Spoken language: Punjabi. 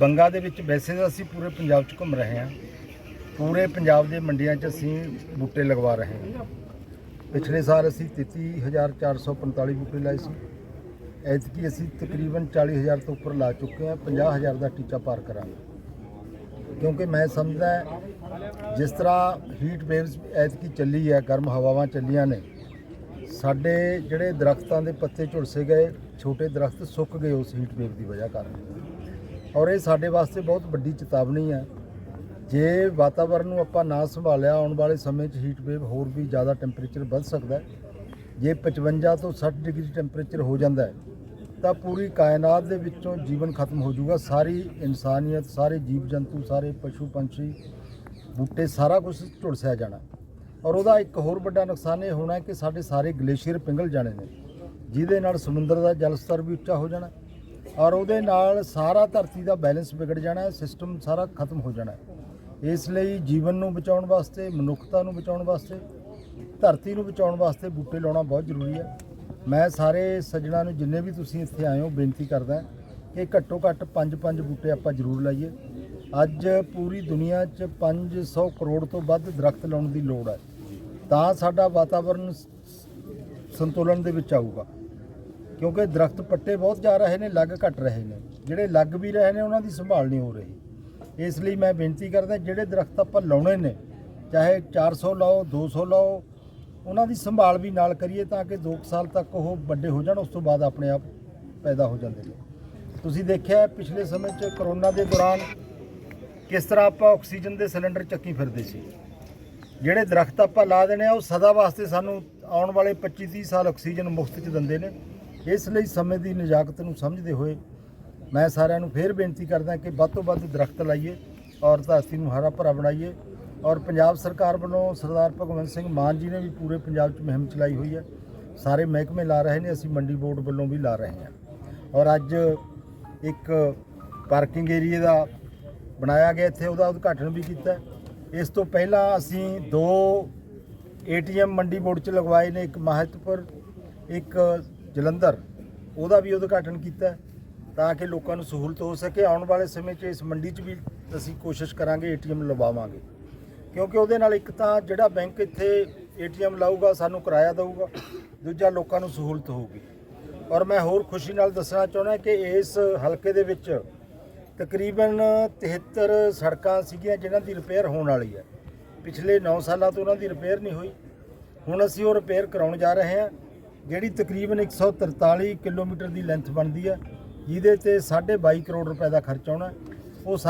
ਬੰਗਾ ਦੇ ਵਿੱਚ ਵੈਸੇ ਤਾਂ ਅਸੀਂ ਪੂਰੇ ਪੰਜਾਬ 'ਚ ਘੁੰਮ ਰਹੇ ਹਾਂ। ਪੂਰੇ ਪੰਜਾਬ ਦੇ ਮੰਡੀਆਂ 'ਚ ਅਸੀਂ ਬੂਟੇ ਲਗਵਾ ਰਹੇ ਹਾਂ। ਪਿਛਲੇ ਸਾਲ ਅਸੀਂ 33445 ਬੂਟੇ ਲਾਏ ਸੀ। ਐਤਕੀ ਅਸੀਂ ਤਕਰੀਬਨ 40000 ਤੋਂ ਉੱਪਰ ਲਾ ਚੁੱਕੇ ਹਾਂ 50000 ਦਾ ਟੀਚਾ ਪਾਰ ਕਰਾਂਗੇ। ਕਿਉਂਕਿ ਮੈਂ ਸਮਝਦਾ ਜਿਸ ਤਰ੍ਹਾਂ ਹੀਟ ਵੇਵਸ ਐਤਕੀ ਚੱਲੀ ਹੈ ਗਰਮ ਹਵਾਵਾਂ ਚੱਲੀਆਂ ਨੇ, ਸਾਡੇ ਜਿਹੜੇ ਦਰਖਤਾਂ ਦੇ ਪੱਤੇ ਝੁਲਸੇ ਗਏ, ਛੋਟੇ ਦਰਖਤ ਸੁੱਕ ਗਏ ਉਸ ਹੀਟ ਵੇਵ ਦੀ ਵਜ੍ਹਾ ਕਾਰਨ। ਔਰ ਇਹ ਸਾਡੇ ਵਾਸਤੇ ਬਹੁਤ ਵੱਡੀ ਚੇਤਾਵਨੀ ਹੈ। ਜੇ ਵਾਤਾਵਰਣ ਨੂੰ ਆਪਾਂ ਨਾ ਸੰਭਾਲਿਆ, ਆਉਣ ਵਾਲੇ ਸਮੇਂ 'ਚ ਹੀਟ ਵੇਵ ਹੋਰ ਵੀ ਜ਼ਿਆਦਾ ਟੈਂਪਰੇਚਰ ਵੱਧ ਸਕਦਾ ਹੈ। ਜੇ 55 ਤੋਂ 60 ਡਿਗਰੀ ਟੈਂਪਰੇਚਰ ਹੋ ਜਾਂਦਾ ਹੈ, ਤਾਂ ਪੂਰੀ ਕਾਇਨਾਤ ਦੇ ਵਿੱਚੋਂ ਜੀਵਨ ਖਤਮ ਹੋ ਜਾਊਗਾ। ਸਾਰੀ ਇਨਸਾਨੀਅਤ, ਸਾਰੇ ਜੀਵ ਜੰਤੂ ਸਾਰੇ ਪਸ਼ੂ ਪੰਛੀ ਬੂਟੇ, ਸਾਰਾ ਕੁਝ ਝੁਲਸਿਆ ਜਾਣਾ ਔਰ ਉਹਦਾ ਇੱਕ ਹੋਰ ਵੱਡਾ ਨੁਕਸਾਨ ਇਹ ਹੋਣਾ ਕਿ ਸਾਡੇ ਸਾਰੇ ਗਲੇਸ਼ੀਅਰ ਪਿੰਗਲ ਜਾਣੇ ਨੇ। ਜਿਹਦੇ ਨਾਲ ਸਮੁੰਦਰ ਦਾ ਜਲ ਸਤਰ ਵੀ ਉੱਚਾ ਹੋ ਜਾਣਾ ਔਰ ਉਹਦੇ ਨਾਲ ਸਾਰਾ ਧਰਤੀ ਦਾ ਬੈਲੈਂਸ ਵਿਗੜ ਜਾਣਾ ਸਿਸਟਮ ਸਾਰਾ ਖਤਮ ਹੋ ਜਾਣਾ ਇਸ ਲਈ ਜੀਵਨ ਨੂੰ ਬਚਾਉਣ ਵਾਸਤੇ, ਮਨੁੱਖਤਾ ਨੂੰ ਬਚਾਉਣ ਵਾਸਤੇ, ਧਰਤੀ ਨੂੰ ਬਚਾਉਣ ਵਾਸਤੇ ਬੂਟੇ ਲਾਉਣਾ ਬਹੁਤ ਜ਼ਰੂਰੀ ਹੈ। ਮੈਂ ਸਾਰੇ ਸੱਜਣਾ ਨੂੰ ਜਿੰਨੇ ਵੀ ਤੁਸੀਂ ਇੱਥੇ ਆਏ ਹੋ, ਬੇਨਤੀ ਕਰਦਾ ਕਿ ਘੱਟੋ ਘੱਟ 5-5 ਬੂਟੇ ਆਪਾਂ ਜ਼ਰੂਰ ਲਾਈਏ। ਅੱਜ ਪੂਰੀ ਦੁਨੀਆ 'ਚ 500 ਕਰੋੜ ਤੋਂ ਵੱਧ ਦਰਖਤ ਲਾਉਣ ਦੀ ਲੋੜ ਹੈ। ਤਾਂ ਸਾਡਾ ਵਾਤਾਵਰਣ ਸੰਤੁਲਨ ਦੇ ਵਿੱਚ ਆਊਗਾ। ਕਿਉਂਕਿ ਦਰਖਤ ਪੱਟੇ ਬਹੁਤ ਜਾ ਰਹੇ ਨੇ, ਲੱਗ ਘਟ ਰਹੇ ਨੇ। ਜਿਹੜੇ ਲੱਗ ਵੀ ਰਹੇ ਨੇ, ਉਹਨਾਂ ਦੀ ਸੰਭਾਲ ਨਹੀਂ ਹੋ ਰਹੀ। ਇਸ ਲਈ ਮੈਂ ਬੇਨਤੀ ਕਰਦਾ, ਜਿਹੜੇ ਦਰਖਤ ਆਪਾਂ ਲਾਉਣੇ ਨੇ, ਚਾਹੇ 400 ਲਾਓ 200 ਲਾਓ, ਉਹਨਾਂ ਦੀ ਸੰਭਾਲ ਵੀ ਨਾਲ ਕਰੀਏ ਤਾਂ ਕਿ 2 ਸਾਲ ਤੱਕ ਉਹ ਵੱਡੇ ਹੋ ਜਾਣ, ਉਸ ਤੋਂ ਬਾਅਦ ਆਪਣੇ ਆਪ ਪੈਦਾ ਹੋ ਜਾਂਦੇ ਨੇ। ਤੁਸੀਂ ਦੇਖਿਆ ਪਿਛਲੇ ਸਮੇਂ 'ਚ ਕਰੋਨਾ ਦੇ ਦੌਰਾਨ ਕਿਸ ਤਰ੍ਹਾਂ ਆਪਾਂ ਆਕਸੀਜਨ ਦੇ ਸਿਲੰਡਰ ਚੱਕੀ ਫਿਰਦੇ ਸੀ। ਜਿਹੜੇ ਦਰਖਤ ਆਪਾਂ ਲਾ ਦੇਣੇ ਆ, ਉਹ ਸਦਾ ਵਾਸਤੇ ਸਾਨੂੰ ਆਉਣ ਵਾਲੇ 25 30 ਸਾਲ ਆਕਸੀਜਨ ਮੁਫਤ 'ਚ ਦਿੰਦੇ ਨੇ। ਇਸ ਲਈ ਸਮੇਂ ਦੀ ਨਜਾਕਤ ਨੂੰ ਸਮਝਦੇ ਹੋਏ ਮੈਂ ਸਾਰਿਆਂ ਨੂੰ ਫੇਰ ਬੇਨਤੀ ਕਰਦਾ ਕਿ ਵੱਧ ਤੋਂ ਵੱਧ ਦਰਖਤ ਲਾਈਏ, ਔਰ ਧਰਤੀ ਨੂੰ ਹਰਾ ਭਰਾ ਬਣਾਈਏ, ਔਰ ਪੰਜਾਬ ਸਰਕਾਰ ਵੱਲੋਂ ਸਰਦਾਰ ਭਗਵੰਤ ਸਿੰਘ ਮਾਨ ਜੀ ਨੇ ਵੀ ਪੂਰੇ ਪੰਜਾਬ 'ਚ ਮੁਹਿੰਮ ਚਲਾਈ ਹੋਈ ਹੈ। ਸਾਰੇ ਮਹਿਕਮੇ ਲਾ ਰਹੇ ਨੇ, ਅਸੀਂ ਮੰਡੀ ਬੋਰਡ ਵੱਲੋਂ ਵੀ ਲਾ ਰਹੇ ਹਾਂ। ਔਰ ਅੱਜ ਇੱਕ ਪਾਰਕਿੰਗ ਏਰੀਆ ਦਾ ਬਣਾਇਆ ਗਿਆ, ਇੱਥੇ ਉਹਦਾ ਉਦਘਾਟਨ ਵੀ ਕੀਤਾ ਇਸ ਤੋਂ ਪਹਿਲਾਂ ਅਸੀਂ ਦੋ ਏਟੀਐਮ ਮੰਡੀ ਬੋਰਡ 'ਚ ਲਗਵਾਏ ਨੇ, ਇੱਕ ਮਹਤਪੁਰ, ਇੱਕ ਜਲੰਧਰ, ਉਹਦਾ ਵੀ ਉਦਘਾਟਨ ਕੀਤਾ ਤਾਂ ਕਿ ਲੋਕਾਂ ਨੂੰ ਸਹੂਲਤ ਹੋ ਸਕੇ। ਆਉਣ ਵਾਲੇ ਸਮੇਂ 'ਚ ਇਸ ਮੰਡੀ 'ਚ ਵੀ ਅਸੀਂ ਕੋਸ਼ਿਸ਼ ਕਰਾਂਗੇ ਏਟੀਐਮ ਲਵਾਵਾਂਗੇ। ਕਿਉਂਕਿ ਉਹਦੇ ਨਾਲ ਇੱਕ ਤਾਂ ਜਿਹੜਾ ਬੈਂਕ ਇੱਥੇ ਏਟੀਐਮ ਲਾਊਗਾ, ਸਾਨੂੰ ਕਿਰਾਇਆ ਦੇਊਗਾ, ਦੂਜਾ ਲੋਕਾਂ ਨੂੰ ਸਹੂਲਤ ਹੋਊਗੀ। ਔਰ ਮੈਂ ਹੋਰ ਖੁਸ਼ੀ ਨਾਲ ਦੱਸਣਾ ਚਾਹੁੰਦਾ ਕਿ ਇਸ ਹਲਕੇ ਦੇ ਵਿੱਚ ਤਕਰੀਬਨ 73 ਸੜਕਾਂ ਸੀਗੀਆਂ ਜਿਨ੍ਹਾਂ ਦੀ ਰਿਪੇਅਰ ਹੋਣ ਵਾਲੀ ਹੈ। ਪਿਛਲੇ 9 ਸਾਲਾਂ ਤੋਂ ਉਹਨਾਂ ਦੀ ਰਿਪੇਅਰ ਨਹੀਂ ਹੋਈ। ਹੁਣ ਅਸੀਂ ਉਹ ਰਿਪੇਅਰ ਕਰਾਉਣ ਜਾ ਰਹੇ ਹਾਂ। ਜਿਹੜੀ ਤਕਰੀਬਨ 143 ਕਿਲੋਮੀਟਰ ਦੀ ਲੈਂਥ ਬਣਦੀ ਹੈ, ਜਿਹਦੇ ਤੇ 22.5 ਕਰੋੜ ਰੁਪਏ ਦਾ ਖਰਚ ਆਉਣਾ ਉਹ ਸਾ-